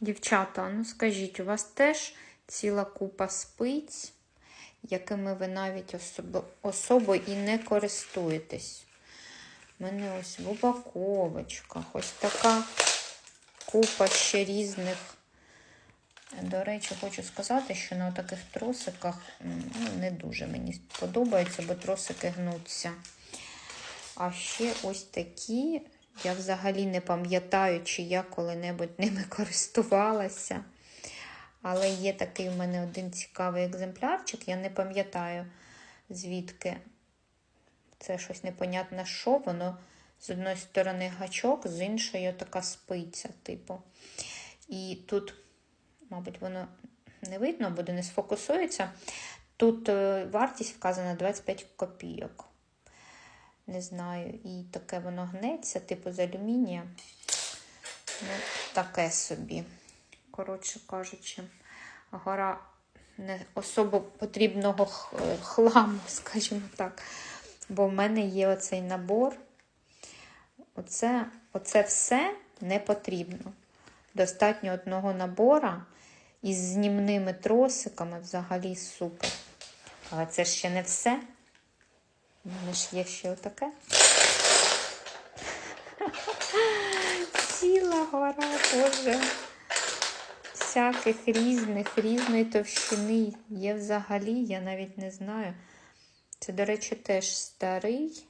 Дівчата, ну скажіть, у вас теж ціла купа спиць, якими ви навіть особо, особо і не користуєтесь. У мене ось в упаковочках, ось така купа ще різних. До речі, хочу сказати, що на таких тросиках ну, не дуже мені подобається, бо тросики гнуться. А ще ось такі. Я взагалі не пам'ятаю, чи я коли-небудь ними користувалася. Але є такий в мене один цікавий екземплярчик. Я не пам'ятаю, звідки це щось непонятне, що воно. З одної сторони гачок, з іншої така спиця, типу. І тут, мабуть, воно не видно, буде не сфокусується. Тут е, вартість вказана 25 копійок. Не знаю, і таке воно гнеться, типу з алюмінія. Ну, таке собі. Коротше кажучи, гора не особо потрібного хламу, скажімо так. Бо в мене є оцей набор. Оце, оце все не потрібно. Достатньо одного набора із знімними тросиками взагалі супер. Але це ще не все. У мене ж є ще отаке. Ціла гора, боже. Всяких різних, різної товщини. Є взагалі, я навіть не знаю. Це, до речі, теж старий.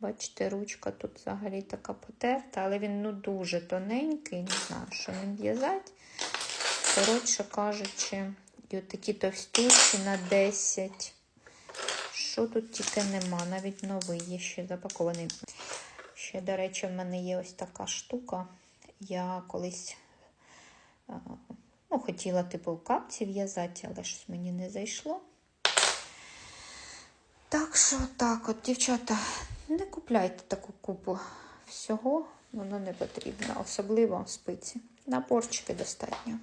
Бачите, ручка тут взагалі така потерта, але він ну дуже тоненький, не знаю, що ним в'язати. Коротше кажучи, і от такі товстючі на 10. Що тут тільки нема, навіть новий є ще запакований. Ще, до речі, в мене є ось така штука. Я колись ну, хотіла типу капці в'язати, але щось мені не зайшло. Так що так, от, дівчата, не купляйте таку купу всього, воно не потрібно, особливо в спиці. Наборчики достатньо.